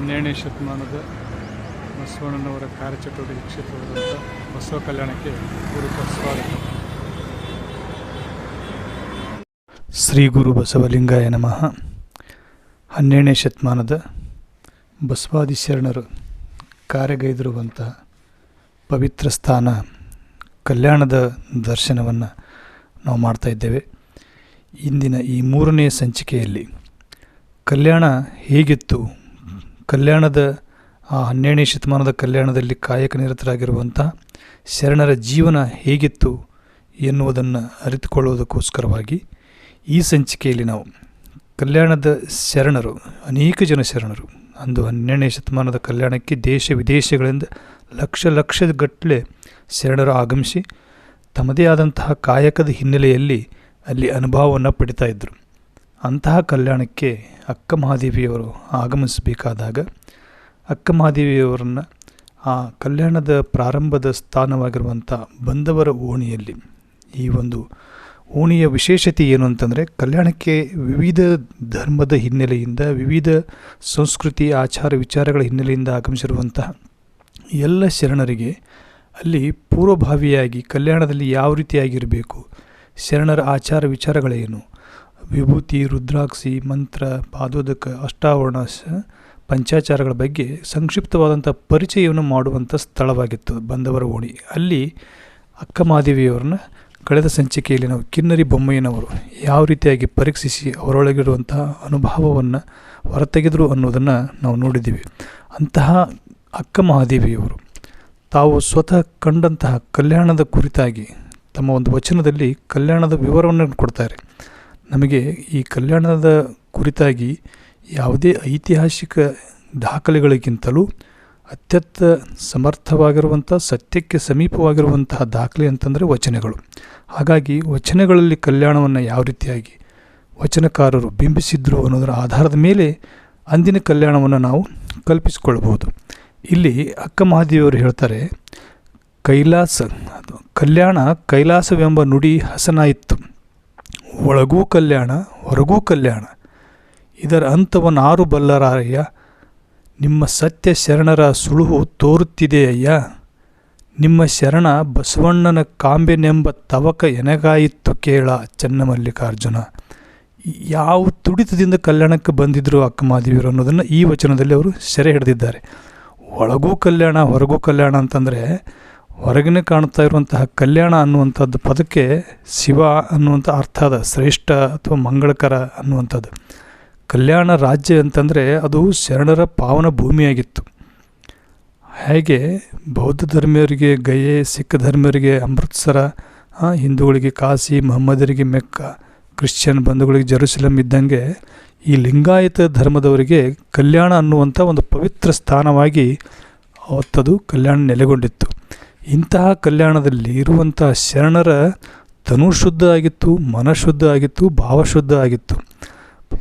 ಹನ್ನೆರಡನೇ ಶತಮಾನದ ಬಸವಣ್ಣನವರ ಕಾರ್ಯಚಟುವಟಿಕೆ ಕ್ಷೇತ್ರವಾದಂಥ ಬಸವ ಕಲ್ಯಾಣಕ್ಕೆ ಪೂರಕ ಸ್ವಾಗತ. ಶ್ರೀ ಗುರು ಬಸವಲಿಂಗಾಯ ನಮಃ. ಹನ್ನೆರಡನೇ ಶತಮಾನದ ಬಸವಾದಿ ಶರಣರು ಕಾರ್ಯಗೈದಿರುವಂತಹ ಪವಿತ್ರ ಸ್ಥಾನ ಕಲ್ಯಾಣದ ದರ್ಶನವನ್ನು ನಾವು ಮಾಡ್ತಾ ಇದ್ದೇವೆ. ಇಂದಿನ ಈ ಮೂರನೇ ಸಂಚಿಕೆಯಲ್ಲಿ ಕಲ್ಯಾಣ ಹೇಗಿತ್ತು ಕಲ್ಯಾಣದ, ಆ ಹನ್ನೆರಡನೇ ಶತಮಾನದ ಕಲ್ಯಾಣದಲ್ಲಿ ಕಾಯಕ ನಿರತರಾಗಿರುವಂಥ ಶರಣರ ಜೀವನ ಹೇಗಿತ್ತು ಎನ್ನುವುದನ್ನು ಅರಿತುಕೊಳ್ಳುವುದಕ್ಕೋಸ್ಕರವಾಗಿ ಈ ಸಂಚಿಕೆಯಲ್ಲಿ ನಾವು ಕಲ್ಯಾಣದ ಶರಣರು, ಅನೇಕ ಜನ ಶರಣರು, ಅಂದು ಹನ್ನೆರಡನೇ ಶತಮಾನದ ಕಲ್ಯಾಣಕ್ಕೆ ದೇಶ ವಿದೇಶಗಳಿಂದ ಲಕ್ಷ ಲಕ್ಷಗಟ್ಟಲೆ ಶರಣರು ಆಗಮಿಸಿ ತಮ್ಮದೇ ಆದಂತಹ ಕಾಯಕದ ಹಿನ್ನೆಲೆಯಲ್ಲಿ ಅಲ್ಲಿ ಅನುಭವವನ್ನು ಪಡಿತಾ ಇದ್ದರು ಅಂತಹ ಕಲ್ಯಾಣಕ್ಕೆ ಅಕ್ಕ ಮಹಾದೇವಿಯವರು ಆಗಮಿಸಬೇಕಾದಾಗ ಅಕ್ಕ ಮಹಾದೇವಿಯವರನ್ನು ಆ ಕಲ್ಯಾಣದ ಪ್ರಾರಂಭದ ಸ್ಥಾನವಾಗಿರುವಂಥ ಬಂದವರ ಓಣಿಯಲ್ಲಿ. ಈ ಒಂದು ಓಣಿಯ ವಿಶೇಷತೆ ಏನು ಅಂತಂದರೆ ಕಲ್ಯಾಣಕ್ಕೆ ವಿವಿಧ ಧರ್ಮದ ಹಿನ್ನೆಲೆಯಿಂದ, ವಿವಿಧ ಸಂಸ್ಕೃತಿ, ಆಚಾರ ವಿಚಾರಗಳ ಹಿನ್ನೆಲೆಯಿಂದ ಆಗಮಿಸಿರುವಂತಹ ಎಲ್ಲ ಶರಣರಿಗೆ ಅಲ್ಲಿ ಪೂರ್ವಭಾವಿಯಾಗಿ ಕಲ್ಯಾಣದಲ್ಲಿ ಯಾವ ರೀತಿಯಾಗಿರಬೇಕು, ಶರಣರ ಆಚಾರ ವಿಚಾರಗಳೇನು ವಿಭೂತಿ, ರುದ್ರಾಕ್ಷಿ, ಮಂತ್ರ, ಪಾದೋದಕ, ಅಷ್ಟಾವರಣ ಪಂಚಾಚಾರಗಳ ಬಗ್ಗೆ ಸಂಕ್ಷಿಪ್ತವಾದಂಥ ಪರಿಚಯವನ್ನು ಮಾಡುವಂಥ ಸ್ಥಳವಾಗಿತ್ತು ಬಂದವರ ಓಣಿ ಅಲ್ಲಿ ಅಕ್ಕಮಾದೇವಿಯವರನ್ನ ಕಳೆದ ಸಂಚಿಕೆಯಲ್ಲಿ ನಾವು ಕಿನ್ನರಿ ಬೊಮ್ಮಯ್ಯನವರು ಯಾವ ರೀತಿಯಾಗಿ ಪರೀಕ್ಷಿಸಿ ಅವರೊಳಗಿರುವಂಥ ಅನುಭವವನ್ನು ಹೊರತೆಗೆದರು ಅನ್ನೋದನ್ನು ನಾವು ನೋಡಿದ್ದೀವಿ. ಅಂತಹ ಅಕ್ಕ ಮಹಾದೇವಿಯವರು ತಾವು ಸ್ವತಃ ಕಂಡಂತಹ ಕಲ್ಯಾಣದ ಕುರಿತಾಗಿ ತಮ್ಮ ಒಂದು ವಚನದಲ್ಲಿ ಕಲ್ಯಾಣದ ವಿವರವನ್ನು ಕೊಡ್ತಾರೆ. ನಮಗೆ ಈ ಕಲ್ಯಾಣದ ಕುರಿತಾಗಿ ಯಾವುದೇ ಐತಿಹಾಸಿಕ ದಾಖಲೆಗಳಿಗಿಂತಲೂ ಅತ್ಯಂತ ಸಮರ್ಥವಾಗಿರುವಂಥ, ಸತ್ಯಕ್ಕೆ ಸಮೀಪವಾಗಿರುವಂತಹ ದಾಖಲೆ ಅಂತಂದರೆ ವಚನಗಳು. ಹಾಗಾಗಿ ವಚನಗಳಲ್ಲಿ ಕಲ್ಯಾಣವನ್ನು ಯಾವ ರೀತಿಯಾಗಿ ವಚನಕಾರರು ಬಿಂಬಿಸಿದ್ರು ಅನ್ನೋದರ ಆಧಾರದ ಮೇಲೆ ಅಂದಿನ ಕಲ್ಯಾಣವನ್ನು ನಾವು ಕಲ್ಪಿಸಿಕೊಳ್ಳಬಹುದು. ಇಲ್ಲಿ ಅಕ್ಕ ಮಹಾದೇವಿಯವರು ಹೇಳ್ತಾರೆ, ಕೈಲಾಸ ಕಲ್ಯಾಣ ಕೈಲಾಸವೆಂಬ ನುಡಿ ಹಸನಾಯಿತು. ಒಳಗೂ ಕಲ್ಯಾಣ, ಹೊರಗೂ ಕಲ್ಯಾಣ. ಇದರ ಅಂತವನ್ನಾರು ಬಲ್ಲರಾರಯ್ಯ, ನಿಮ್ಮ ಸತ್ಯ ಶರಣರ ಸುಳುಹು ತೋರುತ್ತಿದೆ ಅಯ್ಯ ನಿಮ್ಮ ಶರಣ ಬಸವಣ್ಣನ ಕಾಂಬೆನೆಂಬ ತವಕ ಎನಗಾಯಿತ್ತು ಕೇಳ, ಚನ್ನಮಲ್ಲಿಕಾರ್ಜುನ. ಯಾವ ತುಡಿತದಿಂದ ಕಲ್ಯಾಣಕ್ಕೆ ಬಂದಿದ್ದರು ಅಕ್ಕಮಾದೇವಿಯರು ಅನ್ನೋದನ್ನು ಈ ವಚನದಲ್ಲಿ ಅವರು ಸೆರೆ ಹಿಡಿದಿದ್ದಾರೆ. ಒಳಗೂ ಕಲ್ಯಾಣ, ಹೊರಗೂ ಕಲ್ಯಾಣ ಅಂತಂದರೆ ಹೊರಗಿನ ಕಾಣ್ತಾ ಇರುವಂತಹ ಕಲ್ಯಾಣ ಅನ್ನುವಂಥದ್ದು ಪದಕ್ಕೆ ಶಿವ ಅನ್ನುವಂಥ ಅರ್ಥ ಅದ, ಶ್ರೇಷ್ಠ ಅಥವಾ ಮಂಗಳಕರ ಅನ್ನುವಂಥದ್ದು. ಕಲ್ಯಾಣ ರಾಜ್ಯ ಅಂತಂದರೆ ಅದು ಶರಣರ ಪಾವನ ಭೂಮಿಯಾಗಿತ್ತು. ಹೇಗೆ? ಬೌದ್ಧ ಧರ್ಮೀಯರಿಗೆ ಗಯೆ, ಸಿಖ್ ಧರ್ಮೀಯರಿಗೆ ಅಮೃತ್ಸರ ಹಿಂದೂಗಳಿಗೆ ಕಾಶಿ, ಮೊಹಮ್ಮದರಿಗೆ ಮೆಕ್ಕ, ಕ್ರಿಶ್ಚಿಯನ್ ಬಂಧುಗಳಿಗೆ ಜೆರುಸಲಂ ಇದ್ದಂಗೆ ಈ ಲಿಂಗಾಯತ ಧರ್ಮದವರಿಗೆ ಕಲ್ಯಾಣ ಅನ್ನುವಂಥ ಒಂದು ಪವಿತ್ರ ಸ್ಥಾನವಾಗಿ ಅವತ್ತದು ಕಲ್ಯಾಣ ನೆಲೆಗೊಂಡಿತ್ತು. ಇಂತಹ ಕಲ್ಯಾಣದಲ್ಲಿ ಇರುವಂಥ ಶರಣರ ತನು ಶುದ್ಧ ಆಗಿತ್ತು, ಮನಃಶುದ್ಧ ಆಗಿತ್ತು, ಭಾವಶುದ್ಧ ಆಗಿತ್ತು.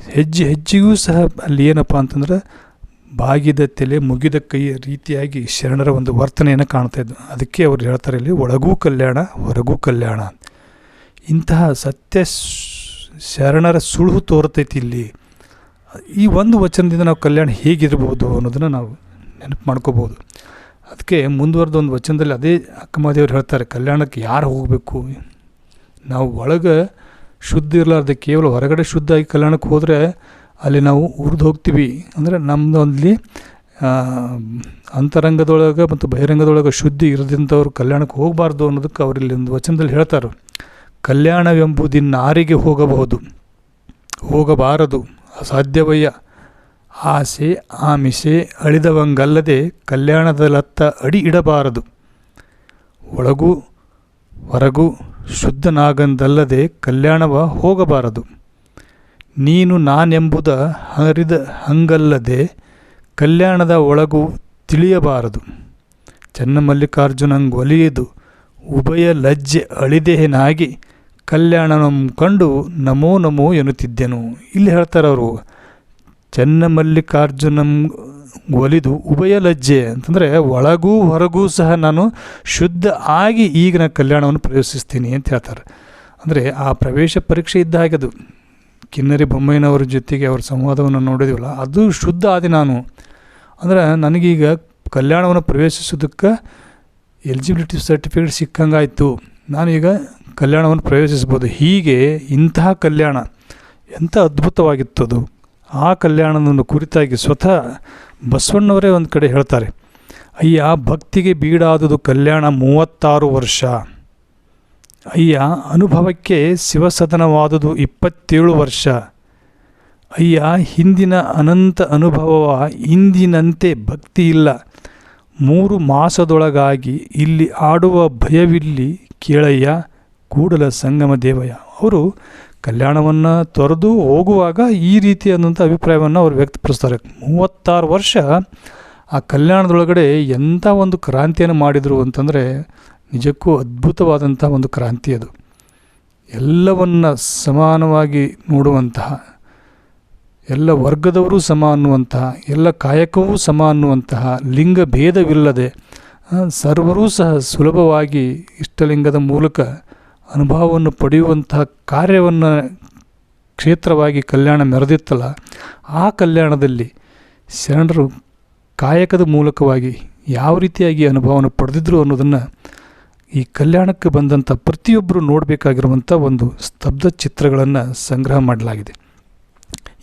ಹೆಜ್ಜೆ ಹೆಜ್ಜೆಗೂ ಸಹ ಅಲ್ಲಿ ಏನಪ್ಪ ಅಂತಂದ್ರೆ ಬಾಗಿದ ತಲೆ ಮುಗಿದ ಕೈಯ ರೀತಿಯಾಗಿ ಶರಣರ ಒಂದು ವರ್ತನೆಯನ್ನು ಕಾಣ್ತಾ ಇದ್ದು. ಅದಕ್ಕೆ ಅವ್ರು ಹೇಳ್ತಾರೆ ಇಲ್ಲಿ ಒಳಗೂ ಕಲ್ಯಾಣ, ಹೊರಗೂ ಕಲ್ಯಾಣ ಇಂತಹ ಸತ್ಯ ಶರಣರ ಸುಳುಹು ತೋರ್ತೈತಿ ಇಲ್ಲಿ. ಈ ಒಂದು ವಚನದಿಂದ ನಾವು ಕಲ್ಯಾಣ ಹೇಗಿರ್ಬೋದು ಅನ್ನೋದನ್ನು ನಾವು ನೆನಪು ಮಾಡ್ಕೋಬೋದು. ಅದಕ್ಕೆ ಮುಂದುವರೆದ ಒಂದು ವಚನದಲ್ಲಿ ಅದೇ ಅಕ್ಕಮಹಾದೇವ್ರು ಹೇಳ್ತಾರೆ, ಕಲ್ಯಾಣಕ್ಕೆ ಯಾರು ಹೋಗಬೇಕು? ನಾವು ಒಳಗೆ ಶುದ್ಧ ಇರಲಾರ್ದೆ ಕೇವಲ ಹೊರಗಡೆ ಶುದ್ಧ ಆಗಿ ಕಲ್ಯಾಣಕ್ಕೆ ಹೋದರೆ ಅಲ್ಲಿ ನಾವು ಉರಿದು ಹೋಗ್ತೀವಿ. ಅಂದರೆ ನಮ್ಮದೊಂದು ಅಂತರಂಗದೊಳಗೆ ಮತ್ತು ಬಹಿರಂಗದೊಳಗೆ ಶುದ್ಧಿ ಇರದಿಂಥವ್ರು ಕಲ್ಯಾಣಕ್ಕೆ ಹೋಗಬಾರ್ದು ಅನ್ನೋದಕ್ಕೆ ಅವರಿಲ್ಲಿ ಒಂದು ವಚನದಲ್ಲಿ ಹೇಳ್ತಾರೆ. ಕಲ್ಯಾಣವೆಂಬುದಿನ್ನಾರಿಗೆ ಹೋಗಬಹುದು. ಹೋಗಬಾರದು. ಅಸಾಧ್ಯವಯ್ಯ. ಆಸೆ, ಆಮಿಷೆ ಅಳಿದವಂಗಲ್ಲದೆ ಕಲ್ಯಾಣದಲತ್ತ ಅಡಿ ಇಡಬಾರದು. ಒಳಗೂ ಹೊರಗೂ ಶುದ್ಧನಾಗಂದಲ್ಲದೆ ಕಲ್ಯಾಣವ ಹೋಗಬಾರದು. ನೀನು ನಾನೆಂಬುದ ಹರಿದ ಹಂಗಲ್ಲದೆ ಕಲ್ಯಾಣದ ಒಳಗೂ ತಿಳಿಯಬಾರದು. ಚನ್ನಮಲ್ಲಿಕಾರ್ಜುನಂಗೆ ಒಲಿಯದು, ಉಭಯ ಲಜ್ಜೆ ಅಳಿದೇನಾಗಿ ಕಲ್ಯಾಣನಂ ಕಂಡು ನಮೋ ನಮೋ ಎನ್ನುತ್ತಿದ್ದೆನು. ಇಲ್ಲಿ ಹೇಳ್ತಾರೆ ಅವರು ಚನ್ನಮಲ್ಲಿಕಾರ್ಜುನಂ ಒಲಿದು ಉಭಯ ಲಜ್ಜೆ ಅಂತಂದರೆ ಒಳಗೂ ಹೊರಗೂ ಸಹ ನಾನು ಶುದ್ಧ ಆಗಿ ಈಗಿನ ನಾನು ಕಲ್ಯಾಣವನ್ನು ಪ್ರವೇಶಿಸ್ತೀನಿ ಅಂತ ಹೇಳ್ತಾರೆ. ಅಂದರೆ ಆ ಪ್ರವೇಶ ಪರೀಕ್ಷೆ ಇದ್ದ ಹಾಗೆ ಅದು. ಕಿನ್ನರಿ ಬೊಮ್ಮಯ್ಯನವರ ಜೊತೆಗೆ ಅವ್ರ ಸಂವಾದವನ್ನು ನೋಡಿದಿವಲ್ಲ, ಅದು ಶುದ್ಧ ಆದಿ ನಾನು. ಅಂದ್ರೆ ನನಗೀಗ ಕಲ್ಯಾಣವನ್ನು ಪ್ರವೇಶಿಸೋದಕ್ಕೆ ಎಲಿಜಿಬಿಲಿಟಿ ಸರ್ಟಿಫಿಕೇಟ್ ಸಿಕ್ಕಂಗಾಯಿತು. ನಾನೀಗ ಕಲ್ಯಾಣವನ್ನು ಪ್ರವೇಶಿಸ್ಬೋದು. ಹೀಗೆ ಇಂತಹ ಕಲ್ಯಾಣ. ಎಂಥ ಅದ್ಭುತವಾಗಿತ್ತದು. ಆ ಕಲ್ಯಾಣವನ್ನು ಕುರಿತಾಗಿ ಸ್ವತಃ ಬಸವಣ್ಣವರೇ ಒಂದು ಕಡೆ ಹೇಳ್ತಾರೆ, ಅಯ್ಯ, ಭಕ್ತಿಗೆ ಬೀಡಾದುದು ಕಲ್ಯಾಣ ಮೂವತ್ತಾರು ವರ್ಷ. ಅಯ್ಯ, ಅನುಭವಕ್ಕೆ ಶಿವಸದನವಾದುದು ಇಪ್ಪತ್ತೇಳು ವರ್ಷ. ಅಯ್ಯ, ಹಿಂದಿನ ಅನಂತ ಅನುಭವವ ಇಂದಿನಂತೆ ಭಕ್ತಿ ಇಲ್ಲ. ಮೂರು ಮಾಸದೊಳಗಾಗಿ ಇಲ್ಲಿ ಆಡುವ ಭಯವಿಲ್ಲಿ ಕೇಳಯ್ಯ, ಕೂಡಲ ಸಂಗಮ ದೇವಯ್ಯ. ಅವರು ಕಲ್ಯಾಣವನ್ನು ತೊರೆದು ಹೋಗುವಾಗ ಈ ರೀತಿಯಾದಂಥ ಅಭಿಪ್ರಾಯವನ್ನು ಅವರು ವ್ಯಕ್ತಪಡಿಸ್ತಾರೆ. ಮೂವತ್ತಾರು ವರ್ಷ ಆ ಕಲ್ಯಾಣದೊಳಗಡೆ ಎಂಥ ಒಂದು ಕ್ರಾಂತಿಯನ್ನು ಮಾಡಿದರು ಅಂತಂದರೆ ನಿಜಕ್ಕೂ ಅದ್ಭುತವಾದಂಥ ಒಂದು ಕ್ರಾಂತಿ ಅದು. ಎಲ್ಲವನ್ನ ಸಮಾನವಾಗಿ ನೋಡುವಂತಹ, ಎಲ್ಲ ವರ್ಗದವರು ಸಮ ಅನ್ನುವಂತಹ ಎಲ್ಲ ಕಾಯಕವೂ ಸಮ ಅನ್ನುವಂತಹ ಲಿಂಗ ಭೇದವಿಲ್ಲದೆ ಸರ್ವರೂ ಸಹ ಸುಲಭವಾಗಿ ಇಷ್ಟಲಿಂಗದ ಮೂಲಕ ಅನುಭವವನ್ನು ಪಡೆಯುವಂತಹ ಕಾರ್ಯವನ್ನು ಕ್ಷೇತ್ರವಾಗಿ ಕಲ್ಯಾಣ ಮೆರೆದಿತ್ತಲ್ಲ, ಆ ಕಲ್ಯಾಣದಲ್ಲಿ ಶರಣರು ಕಾಯಕದ ಮೂಲಕವಾಗಿ ಯಾವ ರೀತಿಯಾಗಿ ಅನುಭವವನ್ನು ಪಡೆದಿದ್ರು ಅನ್ನೋದನ್ನು ಈ ಕಲ್ಯಾಣಕ್ಕೆ ಬಂದಂಥ ಪ್ರತಿಯೊಬ್ಬರು ನೋಡಬೇಕಾಗಿರುವಂಥ ಒಂದು ಸ್ತಬ್ಧ ಚಿತ್ರಗಳನ್ನು ಸಂಗ್ರಹ ಮಾಡಲಾಗಿದೆ.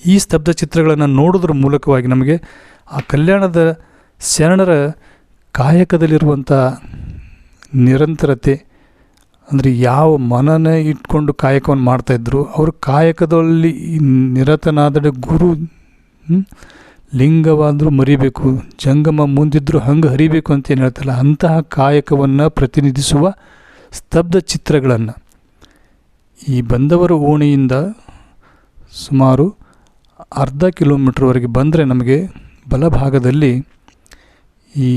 ಈ ಸ್ತಬ್ಧ ಚಿತ್ರಗಳನ್ನು ನೋಡೋದ್ರ ಮೂಲಕವಾಗಿ ನಮಗೆ ಆ ಕಲ್ಯಾಣದ ಶರಣರ ಕಾಯಕದಲ್ಲಿರುವಂಥ ನಿರಂತರತೆ ಅಂದರೆ ಯಾವ ಮನನೇ ಇಟ್ಕೊಂಡು ಕಾಯಕವನ್ನು ಮಾಡ್ತಾಯಿದ್ರು ಅವರು ಕಾಯಕದಲ್ಲಿ ನಿರತನಾದರೆ ನಿರತನಾದ ಗುರು ಲಿಂಗವಾದರೂ ಮರಿಬೇಕು, ಜಂಗಮ ಮುಂದಿದ್ರು ಹಂಗೆ ಹರಿಬೇಕು ಅಂತ ಏನು ಹೇಳ್ತಲ್ಲ, ಅಂತಹ ಕಾಯಕವನ್ನು ಪ್ರತಿನಿಧಿಸುವ ಸ್ತಬ್ಧ ಚಿತ್ರಗಳನ್ನು. ಈ ಬಂದವರ ಓಣಿಯಿಂದ ಸುಮಾರು ಅರ್ಧ ಕಿಲೋಮೀಟ್ರ್ವರೆಗೆ ಬಂದರೆ ನಮಗೆ ಬಲಭಾಗದಲ್ಲಿ ಈ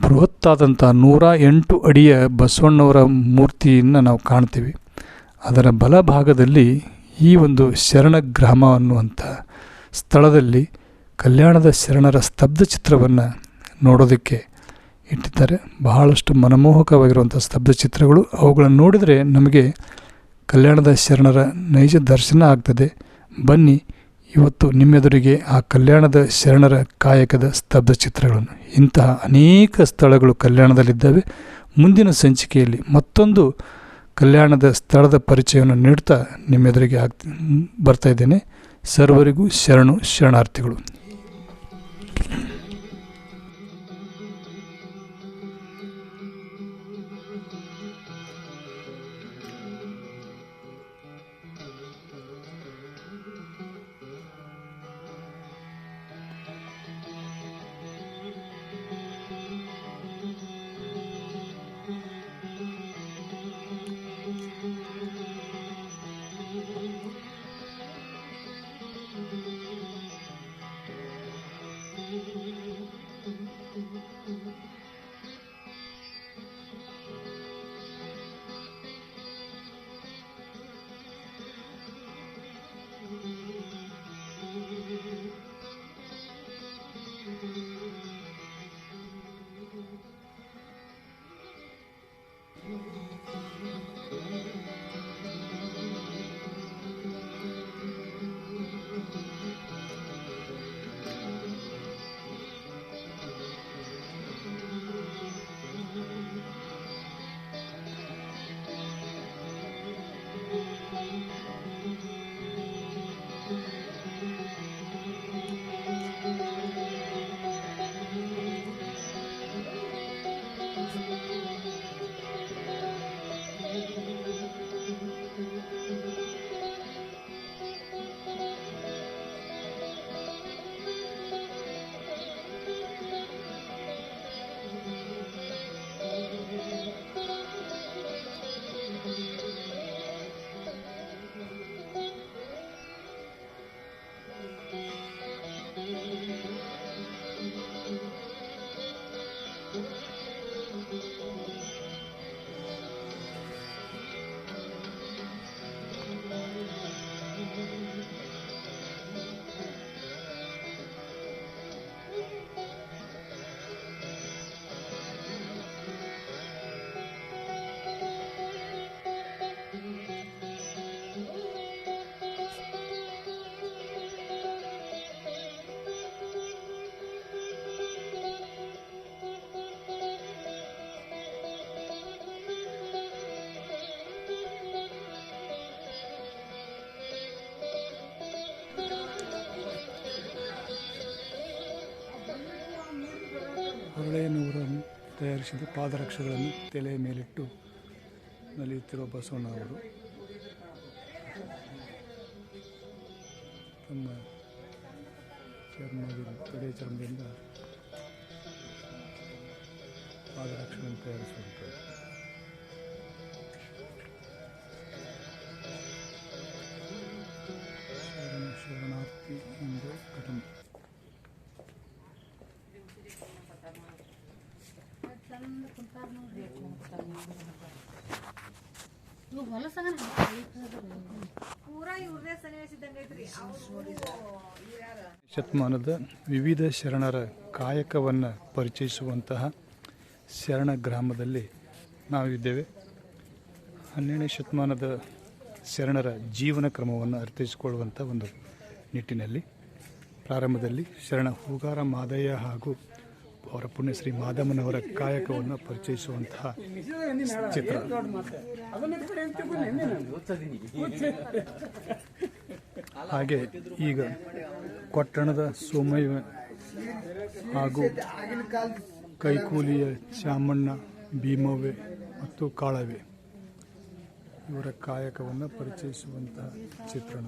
ಬೃಹತ್ತಾದಂಥ ನೂರ ಎಂಟು ಅಡಿಯ ಬಸವಣ್ಣವರ ಮೂರ್ತಿಯನ್ನು ನಾವು ಕಾಣ್ತೀವಿ. ಅದರ ಬಲಭಾಗದಲ್ಲಿ ಈ ಒಂದು ಶರಣ ಗ್ರಾಮ ಅನ್ನುವಂಥ ಸ್ಥಳದಲ್ಲಿ ಕಲ್ಯಾಣದ ಶರಣರ ಸ್ತಬ್ಧ ಚಿತ್ರವನ್ನು ನೋಡೋದಕ್ಕೆ ಇಟ್ಟಿದ್ದಾರೆ. ಬಹಳಷ್ಟು ಮನಮೋಹಕವಾಗಿರುವಂಥ ಸ್ತಬ್ಧ ಚಿತ್ರಗಳು. ಅವುಗಳನ್ನು ನೋಡಿದರೆ ನಮಗೆ ಕಲ್ಯಾಣದ ಶರಣರ ನೈಜ ದರ್ಶನ ಆಗ್ತದೆ. ಬನ್ನಿ ಇವತ್ತು ನಿಮ್ಮೆದುರಿಗೆ ಆ ಕಲ್ಯಾಣದ ಶರಣರ ಕಾಯಕದ ಸ್ತಬ್ಧ ಚಿತ್ರಗಳನ್ನು. ಇಂತಹ ಅನೇಕ ಸ್ಥಳಗಳು ಕಲ್ಯಾಣದಲ್ಲಿದ್ದಾವೆ. ಮುಂದಿನ ಸಂಚಿಕೆಯಲ್ಲಿ ಮತ್ತೊಂದು ಕಲ್ಯಾಣದ ಸ್ಥಳದ ಪರಿಚಯವನ್ನು ನೀಡ್ತಾ ನಿಮ್ಮೆದುರಿಗೆ ಆಗ್ತಿ, ಬರ್ತಾ ಇದ್ದೇನೆ. ಸರ್ವರಿಗೂ ಶರಣು ಶರಣಾರ್ಥಿಗಳು. ಹರಳೆಯನವರನ್ನು ತಯಾರಿಸಿದ ಪಾದರಕ್ಷೆಗಳನ್ನು ತಲೆಯ ಮೇಲಿಟ್ಟು ನಲಿಯುತ್ತಿರುವ ಬಸವಣ್ಣ ಅವರು. ತಮ್ಮ ಚರ್ಮದ ತಡೆ ಚರ್ಮದಿಂದ ಪಾದರಕ್ಷೆಗಳನ್ನು ತಯಾರಿಸುವಂಥದ್ದು. ಶತಮಾನದ ವಿವಿಧ ಶರಣರ ಕಾಯಕವನ್ನು ಪರಿಚಯಿಸುವಂತಹ ಶರಣ ಗ್ರಾಮದಲ್ಲಿ ನಾವಿದ್ದೇವೆ. ಹನ್ನೆರಡನೇ ಶತಮಾನದ ಶರಣರ ಜೀವನ ಕ್ರಮವನ್ನು ಅರ್ಥೈಸಿಕೊಳ್ಳುವಂಥ ಒಂದು ನಿಟ್ಟಿನಲ್ಲಿ, ಪ್ರಾರಂಭದಲ್ಲಿ ಶರಣ ಹೂಗಾರ ಮಾದಯ್ಯ ಹಾಗೂ ಅವರ ಪುಣ್ಯಶ್ರೀ ಮಾದಮ್ಮನವರ ಕಾಯಕವನ್ನು ಪರಿಚಯಿಸುವಂತಹ ಚಿತ್ರ. ಹಾಗೆ ಈಗ ಕೊಟ್ಟಣದ ಸೋಮಯ್ಯ ಹಾಗೂ ಕೈಕೂಲಿಯ ಶ್ಯಾಮಣ್ಣ ಭೀಮವ್ವೆ ಮತ್ತು ಕಾಳವೆ ಇವರ ಕಾಯಕವನ್ನು ಪರಿಚಯಿಸುವಂತಹ ಚಿತ್ರಣ.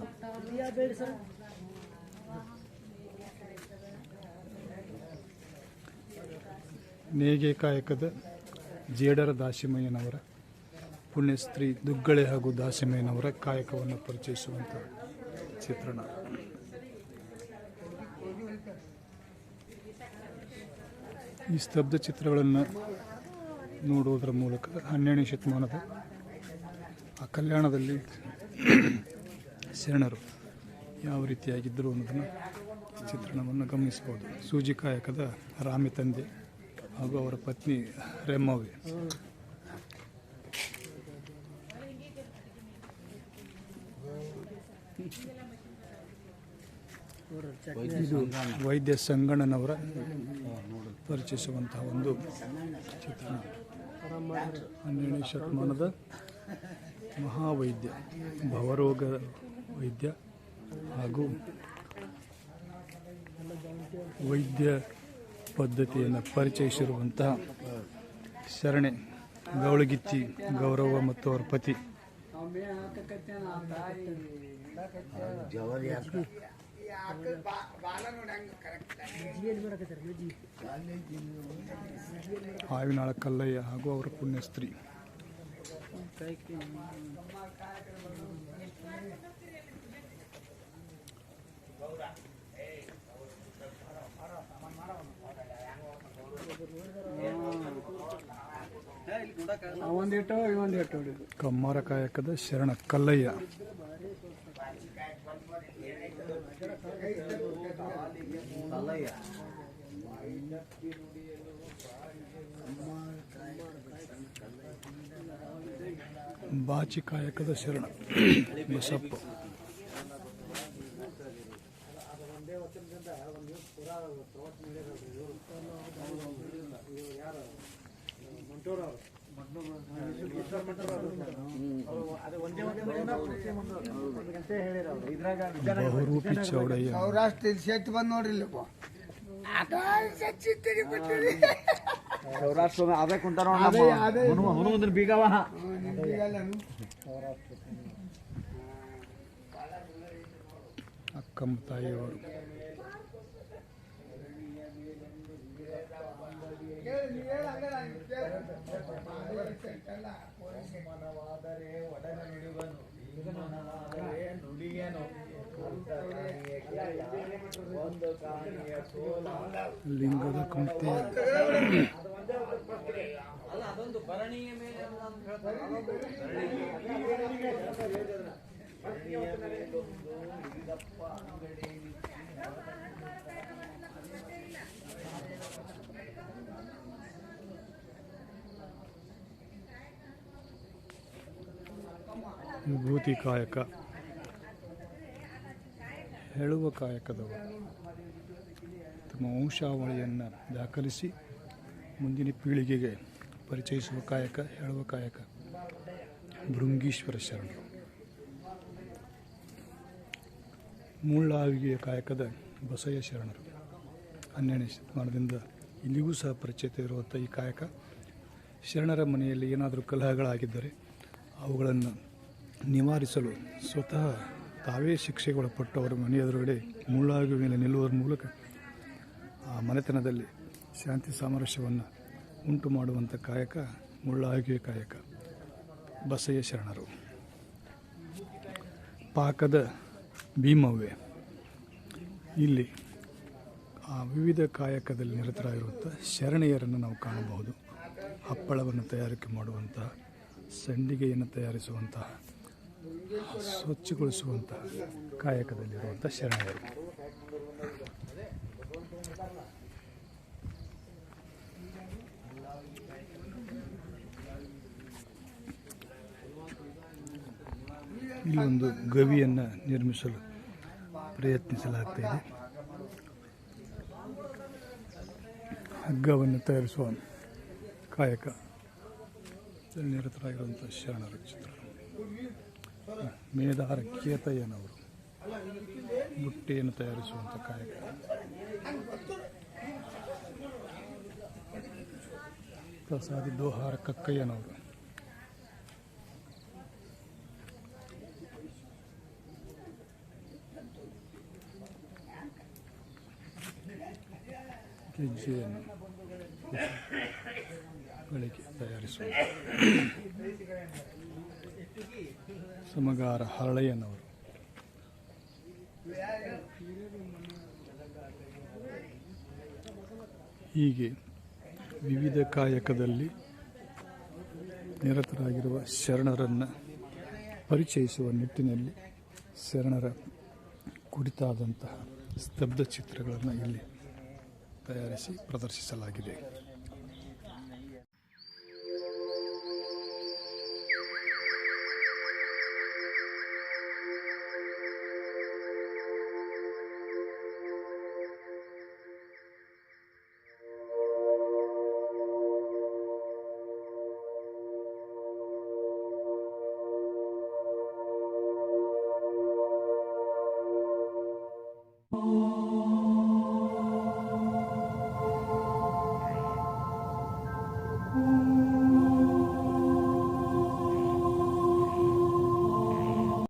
ನೇಗೆ ಕಾಯಕದ ಜೇಡರ ದಾಸಿಮಯ್ಯನವರ, ಪುಣ್ಯಸ್ತ್ರೀ ದುಗ್ಗಳೆ ಹಾಗೂ ದಾಸಿಮಯ್ಯನವರ ಕಾಯಕವನ್ನು ಪರಿಚಯಿಸುವಂಥ ಚಿತ್ರಣ. ಈ ಸ್ತಬ್ಧ ಚಿತ್ರಗಳನ್ನು ನೋಡುವುದರ ಮೂಲಕ ಹನ್ನೆರಡನೇ ಶತಮಾನದ ಆ ಕಲ್ಯಾಣದಲ್ಲಿ ಶರಣರು ಯಾವ ರೀತಿಯಾಗಿದ್ದರು ಅನ್ನೋದನ್ನು ಚಿತ್ರಣವನ್ನು ಗಮನಿಸಬಹುದು. ಸೂಜಿ ಕಾಯಕದ ರಾಮಿ ತಂದೆ ಹಾಗೂ ಅವರ ಪತ್ನಿ ರೆಮ್ಮವ್ವೆ ಇದು ವೈದ್ಯ ಸಂಗಣ್ಣನವರ ಪರಿಚಯಿಸುವಂತಹ ಒಂದು ಚಿತ್ರಣ. ಹನ್ನೆರಡನೇ ಶತಮಾನದ ಮಹಾವೈದ್ಯ, ಭವರೋಗ ವೈದ್ಯ ಹಾಗೂ ವೈದ್ಯ ಪದ್ಧತಿಯನ್ನು ಪರಿಚಯಿಸಿರುವಂತಹ ಶರಣೆ ಗೌಳಗಿತ್ತಿ ಗೌರವ ಮತ್ತು ಅವರ ಪತಿ. ಹಾವಿನಾಳ ಕಲ್ಲಯ್ಯ ಹಾಗೂ ಅವರ ಪುಣ್ಯಸ್ತ್ರೀ ಗೌರ ಕಮ್ಮಾರ ಕಾಯಕದ ಶರಣ ಕಲ್ಲಯ್ಯ. ಬಾಚಿ ಕಾಯಕದ ಶರಣ. ಬಸಪ್ಪ. ಯಾರು ಚೌಡಯ್ಯ ಸೌರಾಷ್ಟ್ರ ಸೆಟ್ ಬಂದ್ ನೋಡ್ರಿ ಇಲ್ಲಪ್ಪ ಸೌರಾಷ್ಟ್ರ ಅದೇ ಕುಂತಾರ ಅದೇ, ಅದೇ. ಹನುಮಂತನ ಬೀಗವ ಅಕ್ಕಮ್ಮ ತಾಯಿಯವರು ಲಿಂಗದ ಕುಂತೆ ವಿಭೂತಿ ಕಾಯಕ. ಹೇಳುವ ಕಾಯಕದವರು ತಮ್ಮ ವಂಶಾವಳಿಯನ್ನು ದಾಖಲಿಸಿ ಮುಂದಿನ ಪೀಳಿಗೆಗೆ ಪರಿಚಯಿಸುವ ಕಾಯಕ, ಹೇಳುವ ಕಾಯಕ, ಭೃಂಗೀಶ್ವರ ಶರಣರು ಮುಳ್ಳಾವಿಗೆಯ ಕಾಯಕದ ಬಸಯ್ಯ ಶರಣರು. ಹನ್ನೆರಡನೇ ಶತಮಾನದಿಂದ ಇಲ್ಲಿಗೂ ಸಹ ಪರಿಚಯತೆ ಇರುವಂಥ ಈ ಕಾಯಕ. ಶರಣರ ಮನೆಯಲ್ಲಿ ಏನಾದರೂ ಕಲಹಗಳಾಗಿದ್ದರೆ ಅವುಗಳನ್ನು ನಿವಾರಿಸಲು ಸ್ವತಃ ತಾವೇ ಶಿಕ್ಷೆಗೊಳಪಟ್ಟು ಅವರ ಮನೆಯ ಎದುರುಗಡೆ ಮೇಲೆ ನಿಲ್ಲುವುದರ ಮೂಲಕ ಆ ಮನೆತನದಲ್ಲಿ ಶಾಂತಿ ಸಾಮರಸ್ಯವನ್ನು ಉಂಟು ಮಾಡುವಂಥ ಕಾಯಕ ಮುಳ್ಳಾಗಿಯ ಕಾಯಕ ಬಸಯ್ಯ ಶರಣರು. ಪಾಕದ ಭೀಮವ್ವೆ. ಇಲ್ಲಿ ಆ ವಿವಿಧ ಕಾಯಕದಲ್ಲಿ ನಿರತರಾಗಿರುವಂಥ ಶರಣೆಯರನ್ನು ನಾವು ಕಾಣಬಹುದು. ಹಪ್ಪಳವನ್ನು ತಯಾರಿಕೆ ಮಾಡುವಂತಹ, ಸಂಡಿಗೆಯನ್ನು ತಯಾರಿಸುವಂತಹ, ಸ್ವಚ್ಛಗೊಳಿಸುವಂತಹ ಕಾಯಕದಲ್ಲಿರುವಂಥ ಶರಣೆಯರು ಇಲ್ಲೊಂದು ಗವಿಯನ್ನು ನಿರ್ಮಿಸಲು ಪ್ರಯತ್ನಿಸಲಾಗ್ತಾ ಇದೆ. ಹಗ್ಗವನ್ನು ತಯಾರಿಸುವ ಕಾಯಕ ನಿರತರಾಗಿರುವಂಥ ಶರಣರ ಚಿತ್ರ ಮೇಧಾರ ಕೇತಯ್ಯನವರು ಬುಟ್ಟೆಯನ್ನು ತಯಾರಿಸುವಂಥ ಕಾಯಕ. ಪ್ರಸಾದಿ ದೋಹಾರ ಕಕ್ಕಯ್ಯನವರು ಗೆಜ್ಜೆಯನ್ನು ಗಳಿಗೆ ತಯಾರಿಸುವ ಸಮಗಾರ ಹರಳಯ್ಯನವರು ಹೀಗೆ ವಿವಿಧ ಕಾಯಕದಲ್ಲಿ ನಿರತರಾಗಿರುವ ಶರಣರನ್ನು ಪರಿಚಯಿಸುವ ನಿಟ್ಟಿನಲ್ಲಿ ಶರಣರ ಕುರಿತಾದಂತಹ ಸ್ತಬ್ಧ ಚಿತ್ರಗಳನ್ನು ಇಲ್ಲಿ ತಯಾರಿಸಿ ಪ್ರದರ್ಶಿಸಲಾಗಿದೆ.